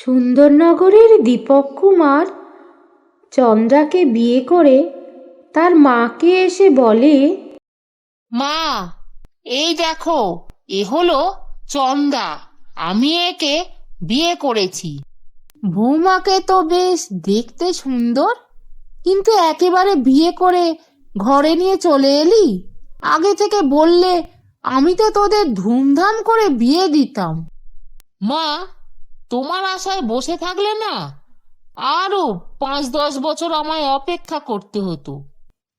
সুন্দরনগরের দীপক কুমার চন্দ্রাকে বিয়ে করে তার মাকে এসে বলে, মা, এই দেখো, এ হলো চন্দা আমি একে বিয়ে করেছি। বৌমাকে তো বেশ দেখতে সুন্দর। কিন্তু একেবারে বিয়ে করে ঘরে নিয়ে চলে এলি? আগে থেকে বললে আমি তো তোদের ধুমধাম করে বিয়ে দিতাম। মা, তোমার আশায় বসে থাকলে না আরও পাঁচ দশ বছর আমায় অপেক্ষা করতে হতো।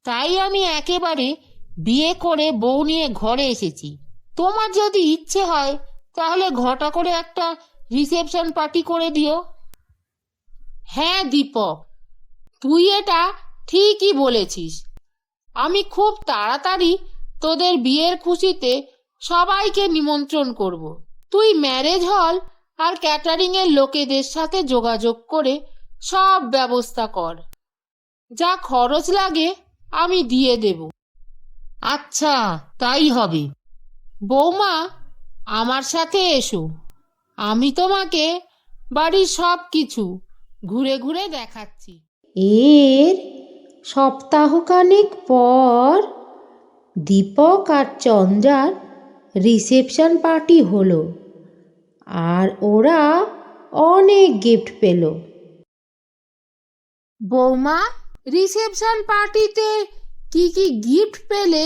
তাই আমি একেবারে বিয়ে করে বউ নিয়ে ঘরে এসেছি। তোমার যদি ইচ্ছে হয়, তাহলে ঘটা করে একটা রিসেপশন পার্টি করে দিও। হ্যাঁ দীপক, তুই এটা ঠিকই বলেছিস। আমি খুব তাড়াতাড়ি তোদের বিয়ের খুশিতে সবাইকে নিমন্ত্রণ করব। তুই ম্যারেজ হল আর ক্যাটারিং এর লোকেদের সাথে যোগাযোগ করে সব ব্যবস্থা কর। যা খরচ লাগে আমি দিয়ে দেব। আচ্ছা তাই হবে। বৌমা, আমার সাথে এসো। আমি তোমাকে বাড়ির সব কিছু ঘুরে ঘুরে দেখাচ্ছি। এর সপ্তাহখানেক পর দীপক আর চন্দ্রার রিসেপশন পার্টি হলো আর ওরা অনেক গিফট পেল। বৌমা রিসেপশন পার্টিতে কি কি গিফট পেলে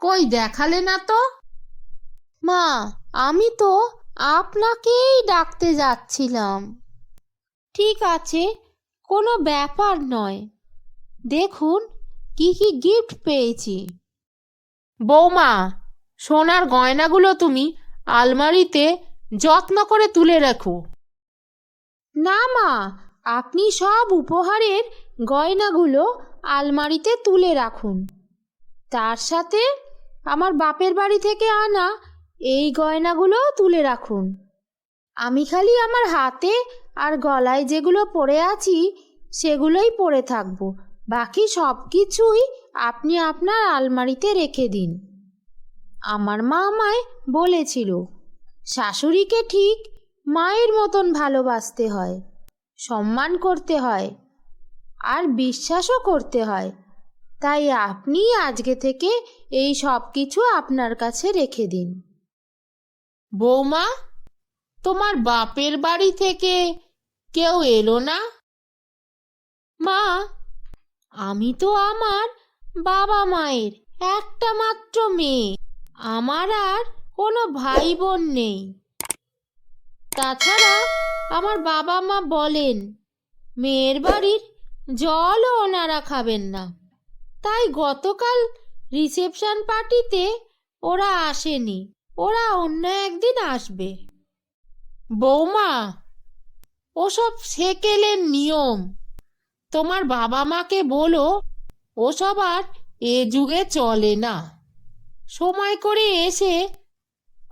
কই দেখালে না তো? মা আমি তো আপনাকেই ডাকতে যাচ্ছিলাম। ঠিক আছে কোনো ব্যাপার নয়। দেখুন কি কি গিফট পেয়েছি। বৌমা, সোনার গয়নাগুলো তুমি আলমারিতে যত্ন করে তুলে রাখো। না মা, আপনি সব উপহারের গয়নাগুলো আলমারিতে তুলে রাখুন। তার সাথে আমার বাপের বাড়ি থেকে আনা এই গয়নাগুলো তুলে রাখুন। আমি খালি আমার হাতে আর গলায় যেগুলো পরে আছি, সেগুলোই পরে থাকব। বাকি সব কিছুই আপনি আপনার আলমারিতে রেখে দিন। আমার মা আমায় বলেছিল, শাশুড়িকে ঠিক মায়ের মতন ভালোবাসতে হয়, সম্মান করতে হয়, আর বিশ্বাসও করতে হয়। তাই আপনি আজকে থেকে এই সব কিছু আপনার কাছে রেখে দিন। বৌমা, তোমার বাপের বাড়ি থেকে কেউ এলো না? মা, আমি তো আমার বাবা মায়ের, একটা মাত্র মেয়ে। আমার আর কোনো ভাই বোন নেই। তাছাড়া আমার বাবা মা বলেন, মেয়ের বাড়ির জলও ওনারা খাবেন না। তাই গতকাল রিসেপশন পার্টিতে ওরা আসেনি, ওরা অন্য একদিন আসবে। বৌমা, ওসব সেকেলের নিয়ম। তোমার বাবা মাকে বলো ওসব আর এ যুগে চলে না। সময় করে এসে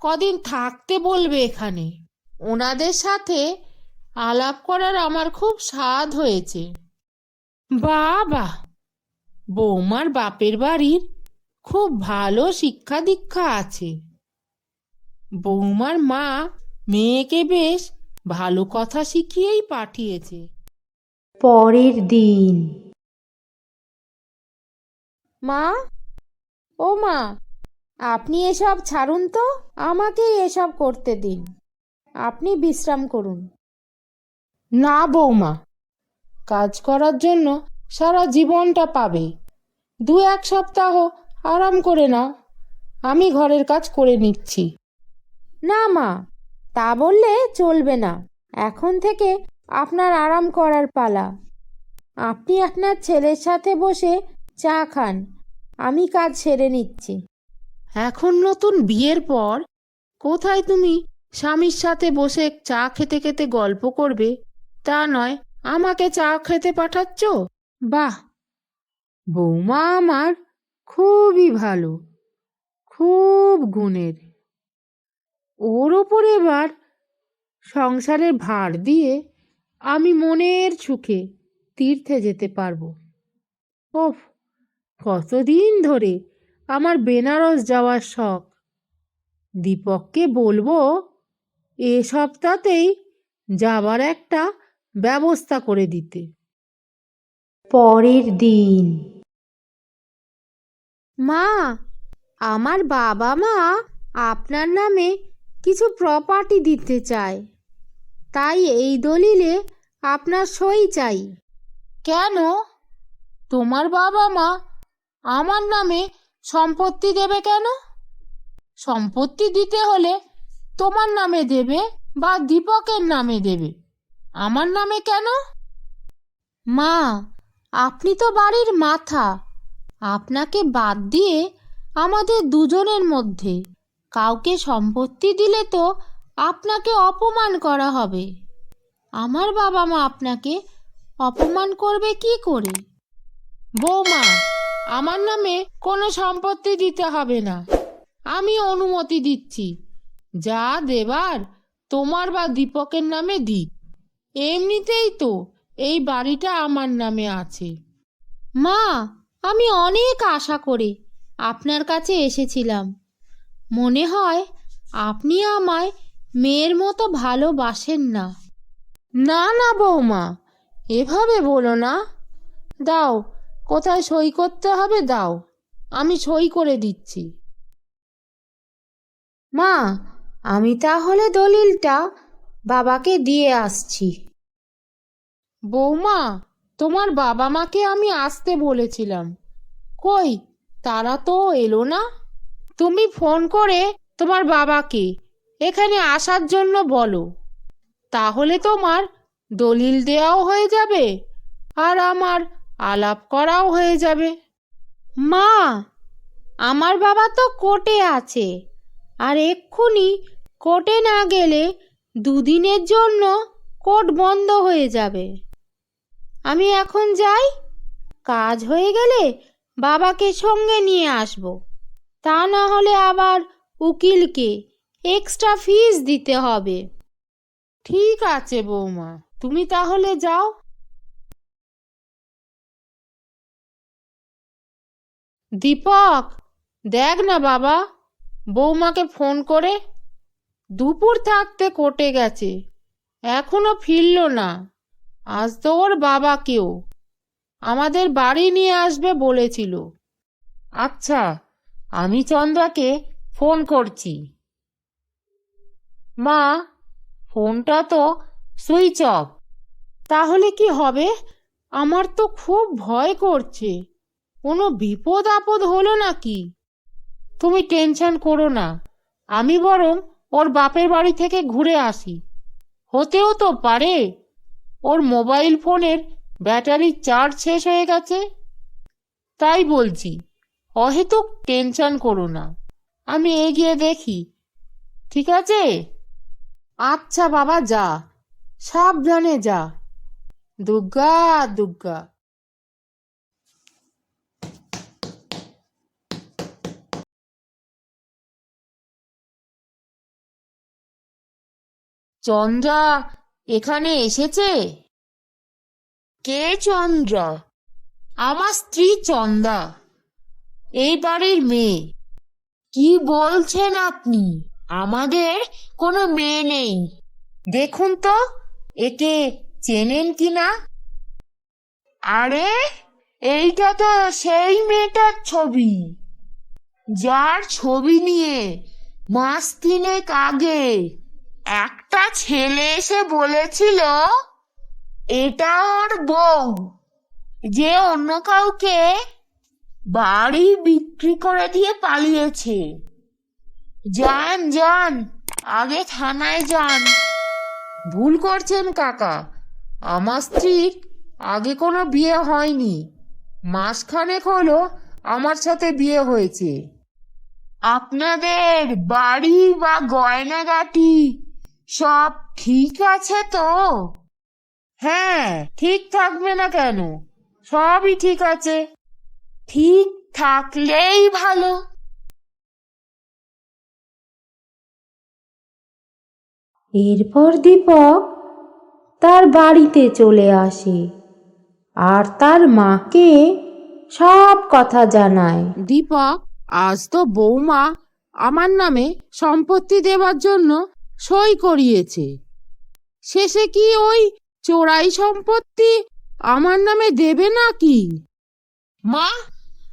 কদিন থাকতে বলবে এখানে। ওনাদের সাথে আলাপ করার আমার খুব স্বাদ হয়েছে। বাবা, বৌমার বাপের বাড়ির খুব ভালো শিক্ষা দীক্ষা আছে। বৌমার মা মেয়েকে বেশ ভালো কথা শিখিয়েই পাঠিয়েছে। পরের দিন। মা? ও মা আপনি এসব ছাড়ুন তো আমাকে এসব করতে দিন। আপনি বিশ্রাম করুন। না বৌমা কাজ করার জন্য সারা জীবনটা পাবে। দু এক সপ্তাহ আরাম করে নাও আমি ঘরের কাজ করে নিচ্ছি। না মা তা বললে চলবে না। এখন থেকে আপনার আরাম করার পালা। আপনি আপনার ছেলের সাথে বসে চা খান। আমি কাজ সেরে নিচ্ছি। এখন নতুন বিয়ের পর কোথায় তুমি স্বামীর সাথে বসে চা খেতে খেতে গল্প করবে? তা নয় আমাকে চা খেতে পাঠাচ্ছ? বাহ! বৌমা আমার খুবই ভালো খুব গুণের। ওর ওপর এবার সংসারের ভার দিয়ে আমি মনের সুখে তীর্থে যেতে পারব। ওফ! কতদিন ধরে আমার বেনারস যাওয়ার শখ। দীপককে বলব এ সপ্তাহতেই যাবার একটা ব্যবস্থা করে দিতে। পরের দিন। মা আমার বাবা মা আপনার নামে কিছু প্রপার্টি দিতে চায়। তাই এই দলিলে আপনার সই চাই। কেন? তোমার বাবা মা আমার নামে সম্পত্তি দেবে কেন? সম্পত্তি দিতে হলে তোমার নামে দেবে বা দীপকের নামে দেবে। আমার নামে কেন? মা, আপনি তো বাড়ির মাথা। আপনাকে বাদ দিয়ে আমাদের দুজনের মধ্যে কাউকে সম্পত্তি দিলে তো আপনাকে অপমান করা হবে। আমার বাবা মা আপনাকে অপমান করবে কি করে? বৌমা, আমার নামে কোনো সম্পত্তি দিতে হবে না। আমি অনুমতি দিচ্ছি। যা দেবার তোমার বা দীপকের নামে দিক এমনিতেই তো এই বাড়িটা আমার নামে আছে। মা, আমি অনেক আশা করে আপনার কাছে এসেছিলাম। মনে হয় আপনি আমায় মেয়ের মতো ভালোবাসেন না। না না, বৌমা, এভাবে বলো না। দাও কোথায় সই করতে হবে দাও। আমি সই করে দিচ্ছি। মা, আমি তাহলে দলিলটা বাবাকে দিয়ে আসছি। বৌমা, তোমার বাবা মাকে আমি আসতে বলেছিলাম। কই, তারা তো এলো না? তুমি ফোন করে তোমার বাবাকে এখানে আসার জন্য বলো। তাহলে তোমার দলিল দেওয়াও হয়ে যাবে। আর আমার আলাপ করাও হয়ে যাবে। মা, আমার বাবা তো কোর্টে আছে। আর এক্ষুনি কোর্টে না গেলে দুদিনের জন্য কোর্ট বন্ধ হয়ে যাবে। আমি এখন যাই। কাজ হয়ে গেলে বাবাকে সঙ্গে নিয়ে আসব। তা না হলে আবার উকিলকে এক্সট্রা ফিস দিতে হবে। ঠিক আছে বৌমা, তুমি তাহলে যাও। দীপক, দেখ না বাবা, বৌমাকে ফোন করে দুপুর থাকতে কোটে গেছে, এখনও ফিরল না, আজ তো ওর বাবা কেউ, আমাদের বাড়ি নিয়ে আসবে বলেছিল। আচ্ছা আমি চন্দ্রাকে ফোন করছি। মা, ফোনটা তো সুইচ অফ। তাহলে কি হবে? আমার তো খুব ভয় করছে। কোনো বিপদ আপদ হলো নাকি? তুমি টেনশন করো না। আমি বরং ওর বাপের বাড়ি থেকে ঘুরে আসি। হতেও তো পারে। ওর মোবাইল ফোনের ব্যাটারির চার্জ শেষ হয়ে গেছে। তাই বলছি, অহেতুক টেনশন করো না। আমি এগিয়ে দেখি। ঠিক আছে? আচ্ছা বাবা, যা। সাবধানে যা। দুর্গা দুর্গা চন্দ্রা, এখানে এসেছে? কে চন্দ্রা? আমার স্ত্রী চন্দা এই বাড়ির মেয়ে। কি বলছেন আপনি? আমাদের কোনো মেয়ে নেই। দেখুন তো, একে চেনেন কিনা? আরে, এইটা তো সেই মেয়েটার ছবি। যার ছবি নিয়ে মাস তিনেক আগে একটা ছেলে এসে বলেছিল, এটা ওর বউ। যে অন্য কাউকে বাড়ি বিক্রি করে দিয়ে পালিয়েছে। যান যান, আগে থানায় যান। ভুল করছেন কাকা। আমার স্ত্রীর আগে কোনো বিয়ে হয়নি। মাসখানেক হলো আমার সাথে বিয়ে হয়েছে। আপনাদের বাড়ি বা গয়নাগাটি সব ঠিক আছে তো? হ্যাঁ ঠিক থাকবে না কেন? সবই ঠিক আছে। ঠিক থাকলেই ভালো। এরপর দীপক তার বাড়িতে চলে আসে আর তার মাকে সব কথা জানায়। দীপক আজ তো বৌমা আমার নামে সম্পত্তি দেওয়ার জন্য সই করিয়েছে। শেষে কি ওই চোরাই সম্পত্তি আমার নামে দেবে নাকি? মা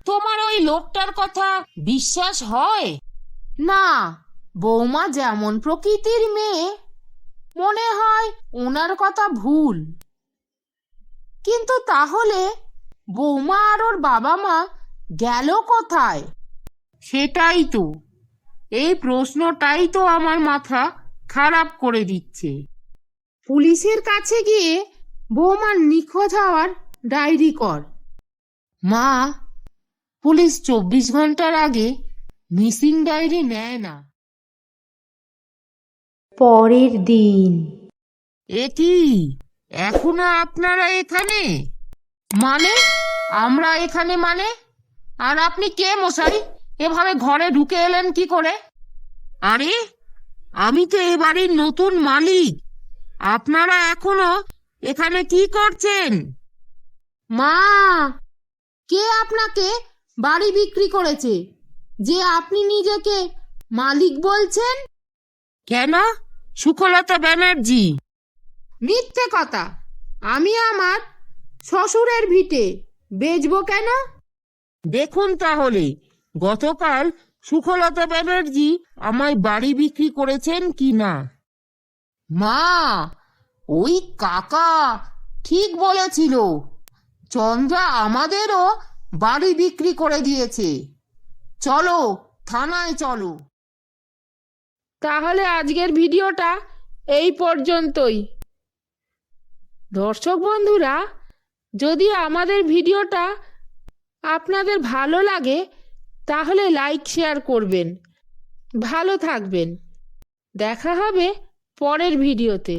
তোমার ওই লোকটার কথা বিশ্বাস হয়? না বৌমা যেমন প্রকৃতির মেয়ে মনে হয় ওনার কথা ভুল। কিন্তু তাহলে বৌমা আর ওর বাবা মা গেল কোথায়? সেটাই তো। এই প্রশ্নটাই তো আমার মাথা খারাপ করে দিচ্ছে। পুলিশের কাছে গিয়ে বৌমার নিখোঁজ হওয়ার ডায়েরি কর। মা পুলিশ চব্বিশ ঘণ্টার আগে মিসিং ডায়েরি নেয় না। পরের দিন। এ কি? এখনও আপনারা এখানে? মানে? আমরা এখানে মানে? আর আপনি কে মশাই? এভাবে ঘরে ঢুকে এলেন কি করে? আরে আমি তো এ বাড়ির নতুন মালিক। আপনারা এখনও এখানে কি করছেন? মা কে আপনাকে বাড়ি বিক্রি করেছে? যে আপনি নিজেকে মালিক বলছেন? কেন? সুখলতা ব্যানার্জি। মিথ্যে কথা। আমি আমার শ্বশুরের ভিটে বেচবো কেন? দেখুন তাহলে গতকাল সুখলতা ব্যানার্জি আমায় বাড়ি বিক্রি করেছেন কি না? মা ওই কাকা ঠিক বলেছিল। চন্দ্রা আমাদেরও বাড়ি বিক্রি করে দিয়েছে। চলো থানায় চলো। তাহলে আজকের ভিডিওটা এই পর্যন্তই। দর্শক বন্ধুরা যদি আমাদের ভিডিওটা আপনাদের ভালো লাগে তাহলে লাইক শেয়ার করবেন। ভালো থাকবেন। দেখা হবে পরের ভিডিওতে